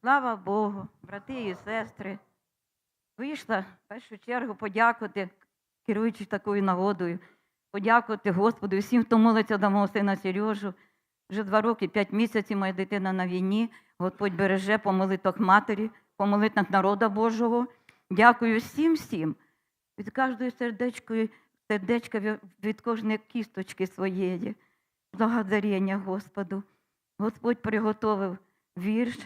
Слава Богу, брати і сестри. Вийшла в першу чергу подякувати, керуючи такою нагодою, подякувати Господу і всім, хто молиться за мого сина Сережу. Вже два роки, п'ять місяців моя дитина на війні. Господь береже по молитвах матері, по молитвах народа Божого. Дякую всім всім. Від кожної сердечкої, сердечка від кожної кісточки своєї. Благодарення Господу. Господь приготовив вірш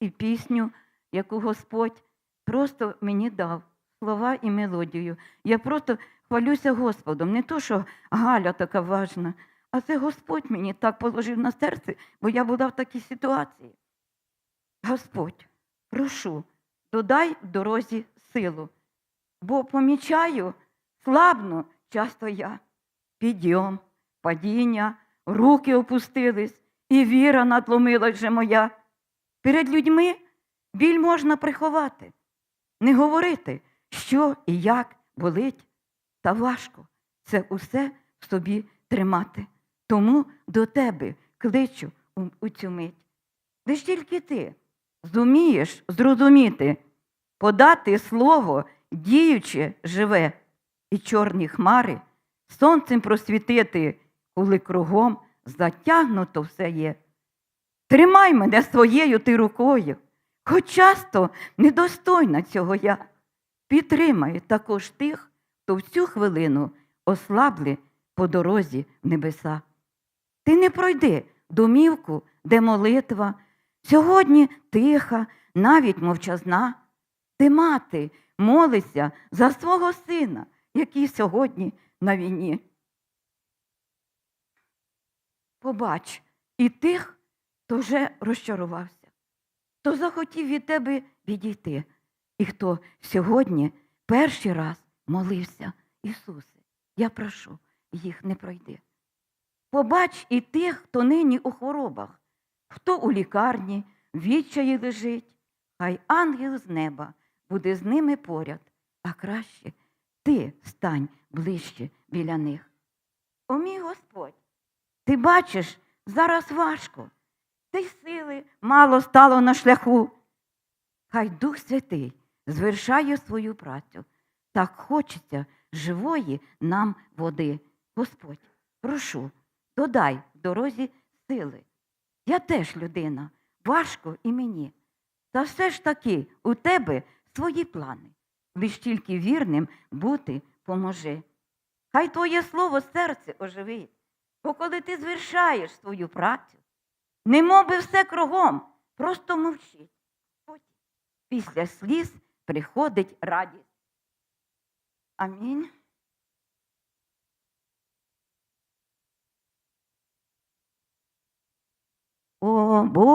і пісню, яку Господь просто мені дав слова і мелодію. Я просто хвалюся Господом. Не то, що Галя така важна, а це Господь мені так положив на серце, бо я була в такій ситуації. Господь, прошу, додай дорозі силу, бо помічаю, слабну часто я. Підйом, падіння, руки опустились, і віра надломилась вже моя. Перед людьми біль можна приховати, не говорити, що і як болить, та важко це усе в собі тримати. Тому до тебе кличу у, цю мить. Лиш тільки ти зумієш зрозуміти, подати слово діюче живе, і чорні хмари сонцем просвітити, коли кругом затягнуто все є. Тримай мене своєю ти рукою, хоч часто недостойна цього я. Підтримай також тих, хто в цю хвилину ослабли по дорозі в небеса. Ти не пройди домівку, де молитва, сьогодні тиха, навіть мовчазна. Ти, мати, молися за свого сина, який сьогодні на війні. Побач і тих, хто вже розчарувався, хто захотів від тебе відійти, і хто сьогодні перший раз молився. Ісусе, я прошу, їх не пройди. Побач і тих, хто нині у хворобах, хто у лікарні, відчаї лежить, хай ангел з неба буде з ними поряд, а краще ти стань ближче біля них. О мій Господь, ти бачиш, зараз важко, та й сили мало стало на шляху. Хай Дух Святий звершає свою працю. Так хочеться живої нам води. Господь, прошу, додай в дорозі сили. Я теж людина, важко і мені. Та все ж таки у тебе свої плани. Лиш тільки вірним бути поможи. Хай твоє слово серце оживить, бо коли ти звершаєш свою працю, не би все кругом, просто мовчить. Після сліз приходить радість. Амінь. О, Бог.